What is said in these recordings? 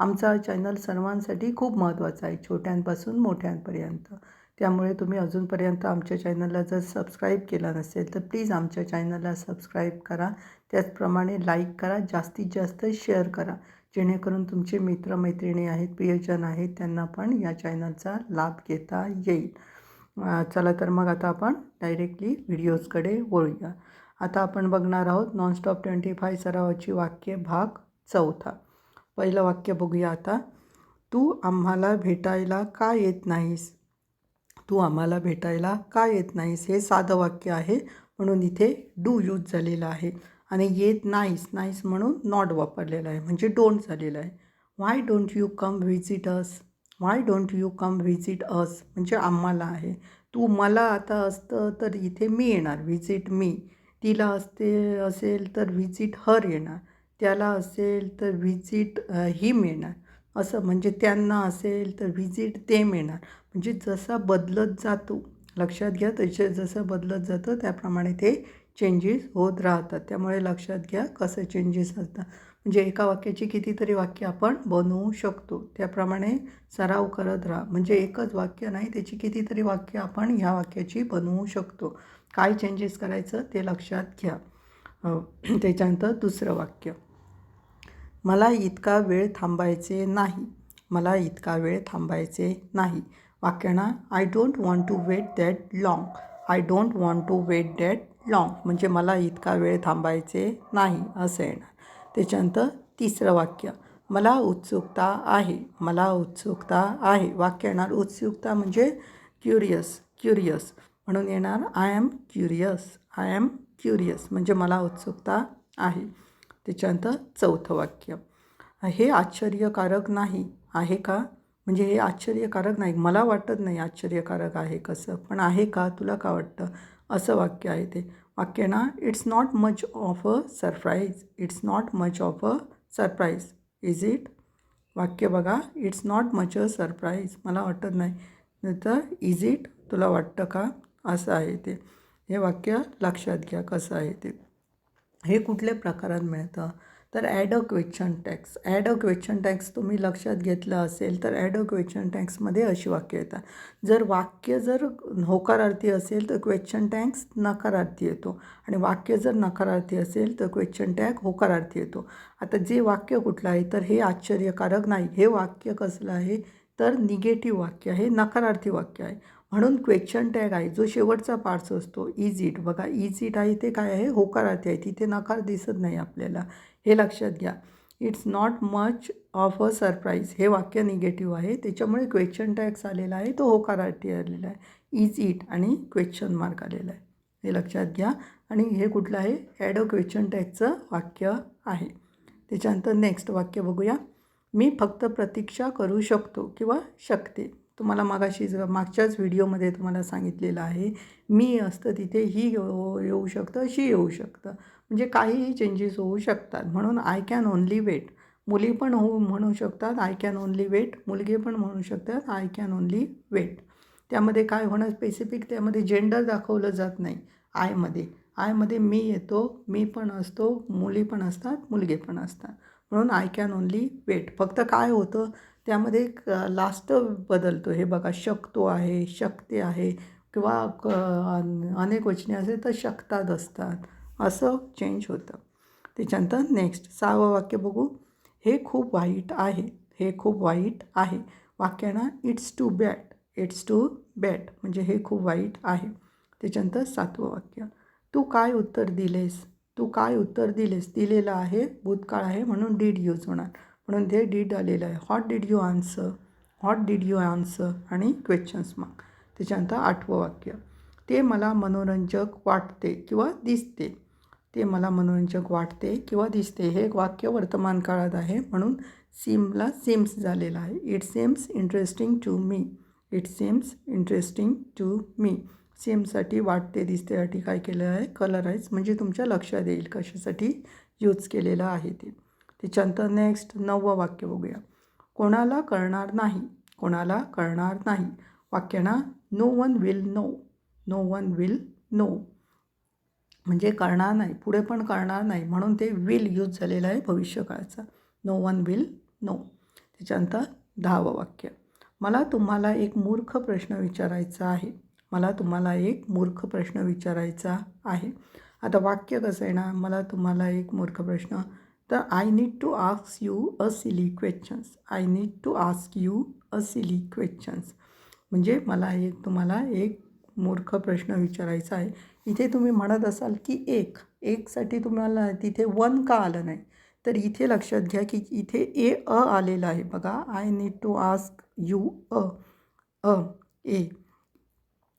आमचा चॅनल सर्वांसाठी खूप महत्त्वाचा आहे छोट्यांपासून मोठ्यांपर्यंत. त्यामुळे तुम्ही अजूनपर्यंत आमच्या चॅनलला जर सबस्क्राईब केला नसेल तर प्लीज आमच्या चॅनलला सबस्क्राईब करा. त्याचप्रमाणे लाईक करा जास्तीत जास्त शेअर करा. जेणेकरून तुमचे मित्रमैत्रिणी आहेत प्रियजन आहेत त्यांना पण या चॅनलचा लाभ घेता येईल. चला तर मग आता आपण डायरेक्टली व्हिडिओजकडे वळूया. आता आपण बघणार आहोत नॉनस्टॉप ट्वेंटी फाय सरावाची वाक्य भाग चौथा. पहिलं वाक्य बघूया आता. तू आम्हाला भेटायला का येत नाहीस? तू आम्हाला भेटायला का येत नाहीस? हे साधं वाक्य आहे. म्हणून इथे डू यूज झालेलं आहे. आणि येत नाहीस नाहीस म्हणून नॉट वापरलेलं आहे. म्हणजे डोंट झालेलं आहे. Why don't you come visit us why don't you come visit us म्हणजे आम्हाला आहे. तू मला आता असतं तर इथे मी येणार. व्हिजिट मी तिला असते असेल तर व्हिजिट हर येणार. त्याला असेल तर व्हिजिट ही मिळणार. असं म्हणजे त्यांना असेल तर व्हिजिट ते मिळणार. म्हणजे जसा बदलत जातो लक्षात घ्या तसे जसं बदलत जातं त्याप्रमाणे ते चेंजेस होत राहतात. त्यामुळे लक्षात घ्या कसं चेंजेस असतात. म्हणजे एका वाक्याची कितीतरी वाक्य आपण बनवू शकतो. त्याप्रमाणे सराव करत राहा. म्हणजे एकच वाक्य नाही त्याची कितीतरी वाक्य आपण ह्या वाक्याची बनवू शकतो. काय चेंजेस करायचं ते लक्षात घ्या. त्याच्यानंतर दुसरं वाक्य. मला इतका वेळ थांबायचे नाही. मला इतका वेळ थांबायचे नाही. वाक्यांना I don't want to wait that long I don't want to wait that long म्हणजे मला इतका वेळ थांबायचे नाही असं येणार. त्याच्यानंतर तिसरं वाक्य मला उत्सुकता आहे. मला उत्सुकता आहे. वाक्य येणार उत्सुकता म्हणजे क्युरियस क्युरियस म्हणून येणार I am curious I am curious म्हणजे मला उत्सुकता आहे. त्याच्यानंतर चौथं वाक्य. हे आश्चर्यकारक नाही. आहे का? म्हणजे हे आश्चर्यकारक नाही. मला वाटत नाही आश्चर्यकारक आहे कसं पण आहे का? तुला का वाटतं? असं वाक्य आहे ते. वाक्य ना it's not much of a surprise it's not much of a surprise is it वाक्य बघा. It's not much a surprise मला वाटत नाही. तर इज इट तुला वाटतं का? असं आहे ते. हे वाक्य लक्षात घ्या कसं आहे ते. हे कुठल्या प्रकारात मिळतं? तर add a question tags add a question tags तुम्ही लक्षात घेतलं असेल तर ॲड अ क्वेश्चन टॅक्समध्ये अशी वाक्य येतात. जर वाक्य जर होकारार्थी असेल तर क्वेश्चन टॅक्स नकारार्थी येतो आणि वाक्य जर नकारार्थी असेल तर क्वेश्चन टॅग होकारार्थी येतो. आता जे वाक्य कुठलं आहे तर हे आश्चर्यकारक नाही. हे वाक्य कसलं आहे? तर निगेटिव्ह वाक्य आहे नकारार्थी वाक्य आहे. म्हणून क्वेश्चन टॅग आहे. जो शेवटचा पार्ट्स असतो इज इट बघा इज इट आहे ते काय आहे? होकारार्थी आहे. तिथे नकार दिसत नाही आपल्याला. हे लक्षात घ्या. It's not much of a surprise हे वाक्य निगेटिव्ह आहे. त्याच्यामुळे क्वेश्चन टॅक्स आलेला आहे. तो होकारार्थी आलेला आहे. इज इट आणि क्वेश्चन मार्क आलेला आहे. हे लक्षात घ्या. आणि हे कुठलं आहे? ॲड अ क्वेश्चन टॅगचं वाक्य आहे. त्याच्यानंतर नेक्स्ट वाक्य बघूया. मी फक्त प्रतीक्षा करू शकतो किंवा शकते. तुम्हाला मागाशी ज- मागच्याच व्हिडिओमध्ये तुम्हाला सांगितलेलं आहे मी असतं तिथे ही येऊ येऊ शकतं शी येऊ शकतं. म्हणजे काहीही चेंजेस होऊ शकतात. म्हणून आय कॅन ओनली वेट मुली पण होऊ म्हणू शकतात आय कॅन ओनली वेट मुलगे पण म्हणू शकतात आय कॅन ओनली वेट त्यामध्ये काय होणं स्पेसिफिक त्यामध्ये जेंडर दाखवलं जात नाही. आयमध्ये आयमध्ये मी येतो मी पण असतो मुली पण असतात मुलगे पण असतात. म्हणून आय कॅन ओनली वेट फक्त काय होतं? त्यामध्ये एक लास्ट बदलतो. हे बघा शकतो आहे शक्ती आहे किंवा क अन- अनेक वचने असेल तर शकतात असतात. असं चेंज होतं. त्याच्यानंतर नेक्स्ट सहावं वाक्य बघू. हे खूप वाईट आहे. हे खूप वाईट आहे. वाक्यानं it's too bad it's too bad म्हणजे हे खूप वाईट आहे. त्याच्यानंतर सातवं वाक्य. तू काय उत्तर दिलेस? तू काय उत्तर दिलेस? दिलेलं आहे भूतकाळ आहे म्हणून डीड यूज होणार. म्हणून ते डीड आलेलं आहे. How did you answer how did you answer आणि क्वेश्चन्स मार्क त्याच्यानंतर आठवं वाक्य. ते मला मनोरंजक वाटते किंवा दिसते. ते मला मनोरंजक वाटते किंवा दिसते. हे वाक्य वर्तमान काळात आहे. म्हणून सीमला सेम्स झालेलं आहे. It seems interesting to me it seems interesting to me सेमसाठी वाटते दिसतेसाठी काय केलं आहे? कलराईज म्हणजे तुमच्या लक्षात येईल कशासाठी यूज केलेलं आहे ते. त्याच्यानंतर नेक्स्ट नववं वाक्य बघूया. कोणाला कळणार नाही? कोणाला कळणार नाही? वाक्यांना no one will know no one will know म्हणजे कळणार नाही. पुढे पण कळणार नाही. म्हणून ते विल यूज झालेलं आहे भविष्यकाळचं. नो वन विल नो त्याच्यानंतर दहावं वाक्य. मला तुम्हाला एक मूर्ख प्रश्न विचारायचा आहे. मला तुम्हाला एक मूर्ख प्रश्न विचारायचा आहे. आता वाक्य कसं आहे ना मला तुम्हाला एक मूर्ख प्रश्न तर I need to ask you a silly questions I need to ask you a silly questions म्हणजे मला एक तुम्हाला एक मूर्ख प्रश्न विचारायचा आहे. इथे तुम्ही म्हणत असाल की एक एकसाठी तुम्हाला तिथे वन का आलं नाही? तर इथे लक्षात घ्या की इथे ए अ आलेलं आहे. बघा I need to ask you a a a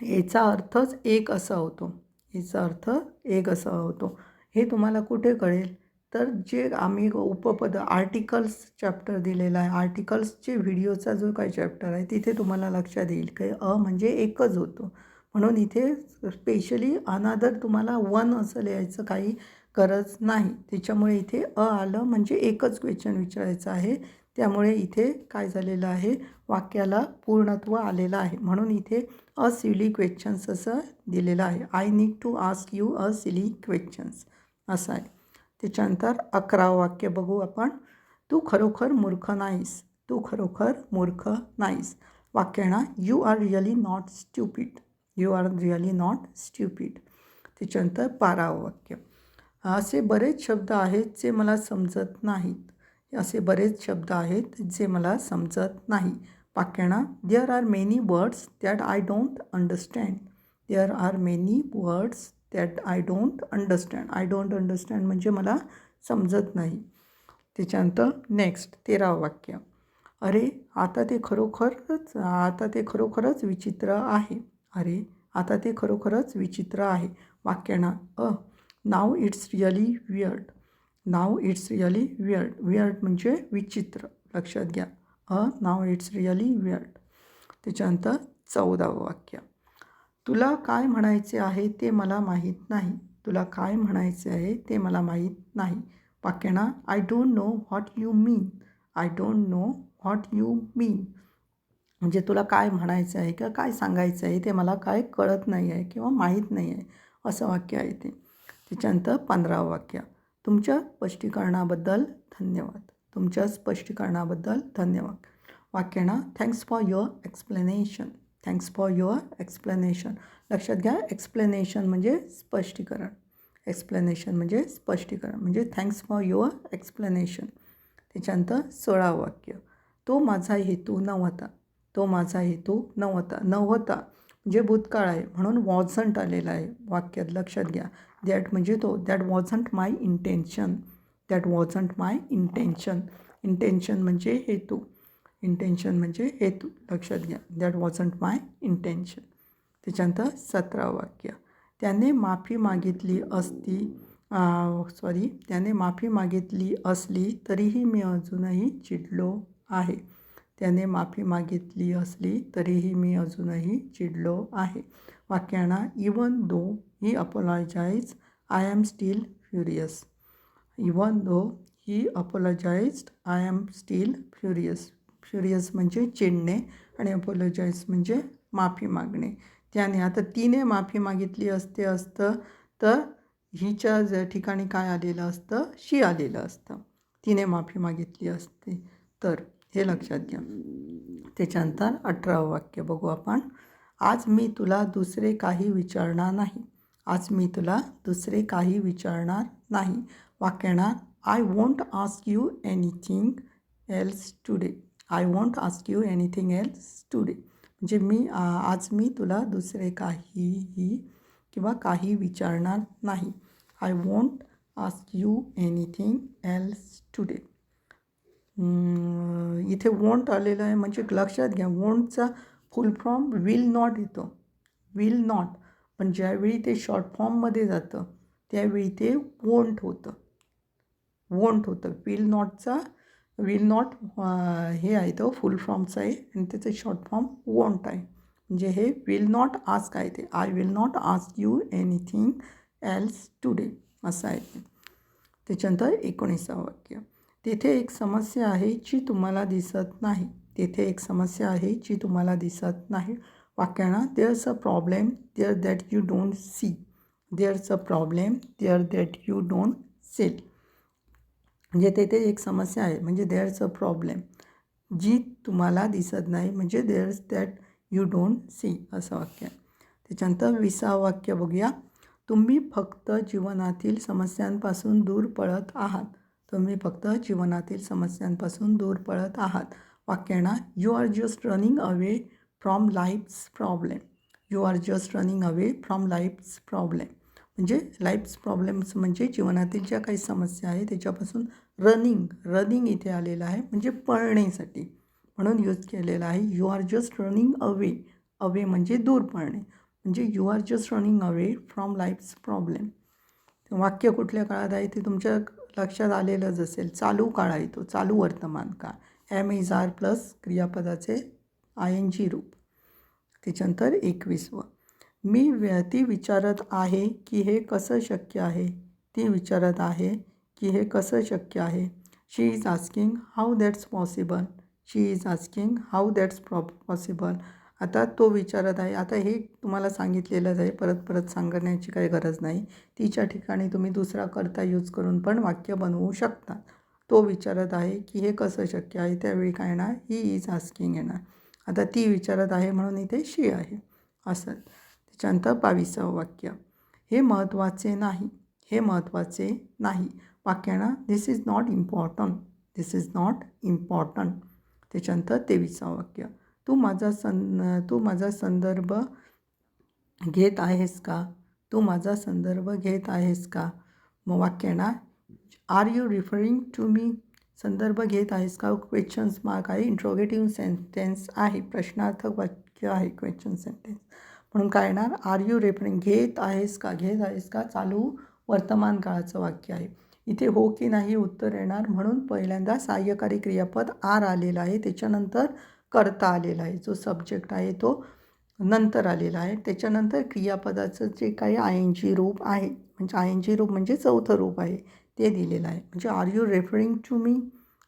याचा अर्थच एक असा होतो. याचा अर्थ एक असा होतो. हे तुम्हाला कुठे कळेल? तर जे आम्ही उपपद आर्टिकल्स चॅप्टर दिलेला आहे. आर्टिकल्सचे व्हिडिओचा जो काही चॅप्टर आहे तिथे तुम्हाला लक्षात येईल की अ म्हणजे एकच होतो. म्हणून इथे स्पेशली अनादर तुम्हाला वन असं लिहायचं काही गरज नाही. त्याच्यामुळे इथे अ आलं म्हणजे एकच क्वेश्चन विचारायचं आहे. त्यामुळे इथे काय झालेलं आहे? वाक्याला पूर्णत्व आलेलं आहे. म्हणून इथे अ सिली क्वेश्चन्स असं दिलेलं आहे. I need to ask you a silly questions असं आहे. त्याच्यानंतर अकरावं वाक्य बघू आपण. तू खरोखर मूर्ख नाहीस. तू खरोखर मूर्ख नाहीस. वाक्याना you are really not stupid you are really not stupid त्याच्यानंतर बारावं वाक्य. असे बरेच शब्द आहेत जे मला समजत नाहीत. असे बरेच शब्द आहेत जे मला समजत नाही. वाक्याना there are many words that I don't understand there are many words that I don't understand. I don't understand म्हणजे मला समजत नाही. त्याच्यानंतर नेक्स्ट तेरावं वाक्य. अरे आता ते खरोखरच आता ते खरोखरच विचित्र आहे. अरे आता ते खरोखरच विचित्र आहे. वाक्यांना अ. नाव it's really weird now it's really weird weird म्हणजे विचित्र. लक्षात घ्या. अ नाव इट्स रिअली वियर्ड त्याच्यानंतर चौदावं वाक्य. तुला काय म्हणायचे आहे ते मला माहीत नाही. तुला काय म्हणायचे आहे ते मला माहीत नाही. वाक्यणा I don't know what you mean I don't know what you mean म्हणजे तुला काय म्हणायचं आहे किंवा काय सांगायचं आहे ते मला काय कळत नाही आहे किंवा माहीत नाही आहे. असं वाक्य आहे ते. त्याच्यानंतर पंधरावं वाक्य. तुमच्या स्पष्टीकरणाबद्दल धन्यवाद. तुमच्या स्पष्टीकरणाबद्दल धन्यवाद. वाक्यणा thanks for your explanation thanks for your explanation लक्षात घ्या एक्सप्लेनेशन म्हणजे स्पष्टीकरण. एक्सप्लेनेशन म्हणजे स्पष्टीकरण. म्हणजे थँक्स फॉर युअर एक्सप्लेनेशन त्याच्यानंतर सोळा वाक्य. तो माझा हेतू नव्हता. तो माझा हेतू नव्हता. नव्हता म्हणजे भूतकाळ आहे म्हणून वॉझंट आलेला आहे. वाक्यात लक्षात घ्या. दॅट म्हणजे तो. That wasn't my intention that wasn't my intention intention म्हणजे हेतू. इंटेन्शन म्हणजे हेतू. लक्षात घ्या. दॅट वॉजंट माय इंटेन्शन त्याच्यानंतर सतरावं वाक्य. त्याने माफी मागितली असती सॉरी त्याने माफी मागितली असली तरीही मी अजूनही चिडलो आहे. त्याने माफी मागितली असली तरीही मी अजूनही चिडलो आहे. वाक्याना even though he apologises I am still furious even though he apologised I am still furious furious म्हणजे चिडणे आणि अपोलोजाईज म्हणजे माफी मागणे. त्याने आता तिने माफी मागितली असते असतं तर हिच्या ठिकाणी काय आलेलं असतं? शी आलेलं असतं. तिने माफी मागितली असते. तर हे लक्षात घ्या. त्याच्यानंतर अठरावं वाक्य बघू आपण. आज मी तुला दुसरे काही विचारणार नाही. आज मी तुला दुसरे काही विचारणार नाही. वाक्यणार I won't ask you anything else today I want ask you anything else today. म्हणजे मी आज मी तुला दुसरे काहीही किंवा काही विचारणार नाही. I want ask you anything else today. इथे वॉन्ट आलेलं आहे म्हणजे लक्षात घ्या वॉन्टचा फुल फॉर्म विल नॉट येतो. Will not. पण ज्यावेळी ते शॉर्ट फॉर्ममध्ये जातं त्यावेळी ते वोंट होतं. वोंट होतं. विल नॉटचा विल नॉट हे आहे तो फुल फॉर्मचं आहे आणि त्याचं शॉर्ट फॉर्म वॉन्ट आहे म्हणजे हे विल नॉट आस्क आहे ते I will not ask you anything else today असं आहे ते त्याच्यानंतर एकोणीसावं वाक्य. तेथे एक समस्या आहे जी तुम्हाला दिसत नाही. तेथे एक समस्या आहे जी तुम्हाला दिसत नाही. वाक्यांना there's a problem there that you don't see there's a problem there that you don't sell म्हणजे तेथे एक समस्या आहे. म्हणजे देअर्स अ प्रॉब्लेम जी तुम्हाला दिसत नाही. म्हणजे there's that you don't see असं वाक्य आहे. त्याच्यानंतर विसा वाक्य बघूया. तुम्ही फक्त जीवनातील समस्यांपासून दूर पळत आहात. तुम्ही फक्त जीवनातील समस्यांपासून दूर पळत आहात. वाक्यांना you are just running away from life's problem you are just running away from life's problem म्हणजे लाईफ्स प्रॉब्लेम्स म्हणजे जीवनातील ज्या काही समस्या आहे त्याच्यापासून रनिंग रनिंग इथे आलेलं आहे म्हणजे पळण्यासाठी. म्हणून यूज केलेला आहे you are just running away away म्हणजे दूर पळणे. म्हणजे you are just running away from life's problem वाक्य कुठल्या काळात आहे ते तुमच्या लक्षात आलेलंच असेल. चालू काळ आहे तो चालू वर्तमान काळ. एम इज आर प्लस क्रियापदाचे आय एन जी रूप. त्याच्यानंतर एकवीसवं. मी व्य ती विचारत आहे की हे कसं शक्य आहे? ती विचारत आहे की हे कसं शक्य आहे? She is asking how that's possible she is asking how that's pro possible आता तो विचारत आहे. आता हे तुम्हाला सांगितलेलंच आहे. परत परत सांगण्याची काही गरज नाही. तिच्या ठिकाणी तुम्ही दुसरा करता यूज करून पण वाक्य बनवू शकता. तो विचारत आहे की हे कसं शक्य आहे? त्यावेळी काय येणार? ही इज आस्किंग येणार. आता ती विचारत आहे म्हणून इथे शी आहे. असं. त्याच्यानंतर बावीसावं वाक्य. हे महत्त्वाचे नाही. हे महत्त्वाचे नाही. वाक्यानं this is not important this is not important त्याच्यानंतर तेविसावं वाक्य तू माझा सं तू माझा संदर्भ घेत आहेस का? तू माझा संदर्भ घेत आहेस का? मग वाक्याना are you referring to me संदर्भ घेत आहेस का? क्वेश्चन्स मार्क आहे इंट्रोगेटिव्ह सेंटेन्स आहे प्रश्नार्थक वाक्य आहे क्वेश्चन सेंटेन्स म्हणून काय येणार? आर यू रेफरिंग घेत आहेस का? घेत आहेस का? चालू वर्तमान काळाचं वाक्य आहे. इथे हो की नाही उत्तर येणार म्हणून पहिल्यांदा सहाय्यकारी क्रियापद आर आलेलं आहे. त्याच्यानंतर करता आलेला आहे. जो सब्जेक्ट आहे तो नंतर आलेला आहे. त्याच्यानंतर क्रियापदाचं जे काही आय एन जी रूप आहे म्हणजे आय एन जी रूप म्हणजे चौथं रूप आहे ते दिलेलं आहे. म्हणजे are you referring to me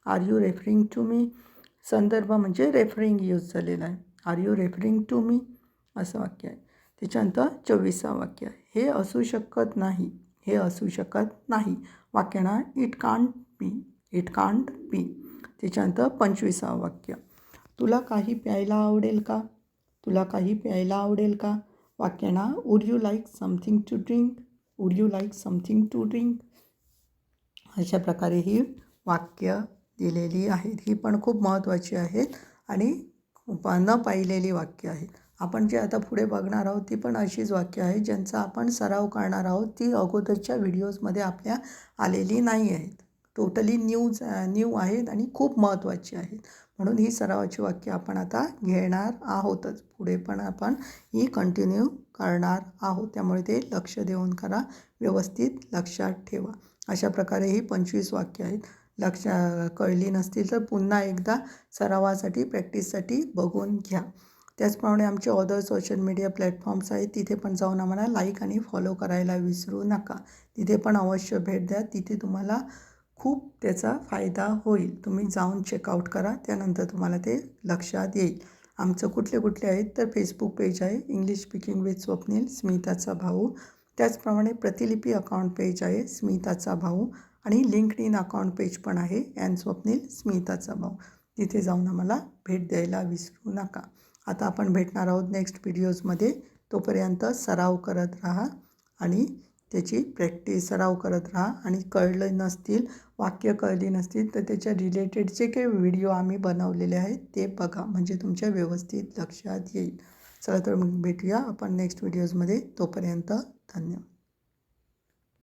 are you referring to me संदर्भ म्हणजे रेफरिंग यूज झालेला आहे. Are you referring to me असं वाक्य आहे. त्याच्यानंतर चोवीसा वाक्य आहे. हे असू शकत नाही. हे असू शकत नाही. वाक्यांना it can't be it can't be त्याच्यानंतर पंचवीसावं वाक्य. तुला काही प्यायला आवडेल का? तुला काही प्यायला आवडेल का? वाक्यांना would you like something to drink would you like something to drink अशा प्रकारे ही वाक्य दिलेली आहेत. ही पण खूप महत्त्वाची आहेत आणि न पाहिलेली वाक्य आहेत. आपण जे आता पुढे बघणार आहोत ती पण अशीच वाक्य आहे ज्यांचा आपण सराव करणार आहोत ती अगोदरच्या व्हिडिओजमध्ये आपल्या आलेली नाही आहेत. टोटली न्यूज न्यू आहेत आणि खूप महत्त्वाची आहेत. म्हणून ही सरावाची वाक्य आपण आता घेणार आहोतच. पुढे पण आपण ही कंटिन्यू करणार आहोत. त्यामुळे ते लक्ष देऊन करा. व्यवस्थित लक्षात ठेवा. अशा प्रकारे ही पंचवीस वाक्य आहेत. लक्ष कळली नसतील तर पुन्हा एकदा सरावासाठी प्रॅक्टिससाठी बघून घ्या. त्याचप्रमाणे आमचे अदर सोशल मीडिया प्लॅटफॉर्म्स आहेत तिथे पण जाऊन आम्हाला लाईक आणि फॉलो करायला विसरू नका. तिथे पण अवश्य भेट द्या. तिथे तुम्हाला खूप त्याचा फायदा होईल. तुम्ही जाऊन चेकआउट करा. त्यानंतर तुम्हाला ते लक्षात येईल. आमचं कुठले कुठले आहेत तर फेसबुक पेज आहे इंग्लिश स्पीकिंग विथ स्वप्नील स्मिताचा भाऊ. त्याचप्रमाणे प्रतिलिपी अकाउंट पेज आहे स्मिताचा भाऊ. आणि लिंक्ड इन अकाउंट पेज पण आहे अँड स्वप्नील स्मिताचा भाऊ. तिथे जाऊन आम्हाला भेट द्यायला विसरू नका. आता आपण भेटणार आहोत नेक्स्ट व्हिडिओजमध्ये तोपर्यंत सराव करत राहा आणि त्याची प्रॅक्टिस सराव करत राहा. आणि कळलं नसतील वाक्य कळली नसतील तर त्याच्या रिलेटेड जे काही व्हिडिओ आम्ही बनवलेले आहेत ते बघा. म्हणजे तुमच्या व्यवस्थित लक्षात येईल. चला तर मग भेटूया आपण नेक्स्ट व्हिडिओजमध्ये तोपर्यंत धन्यवाद.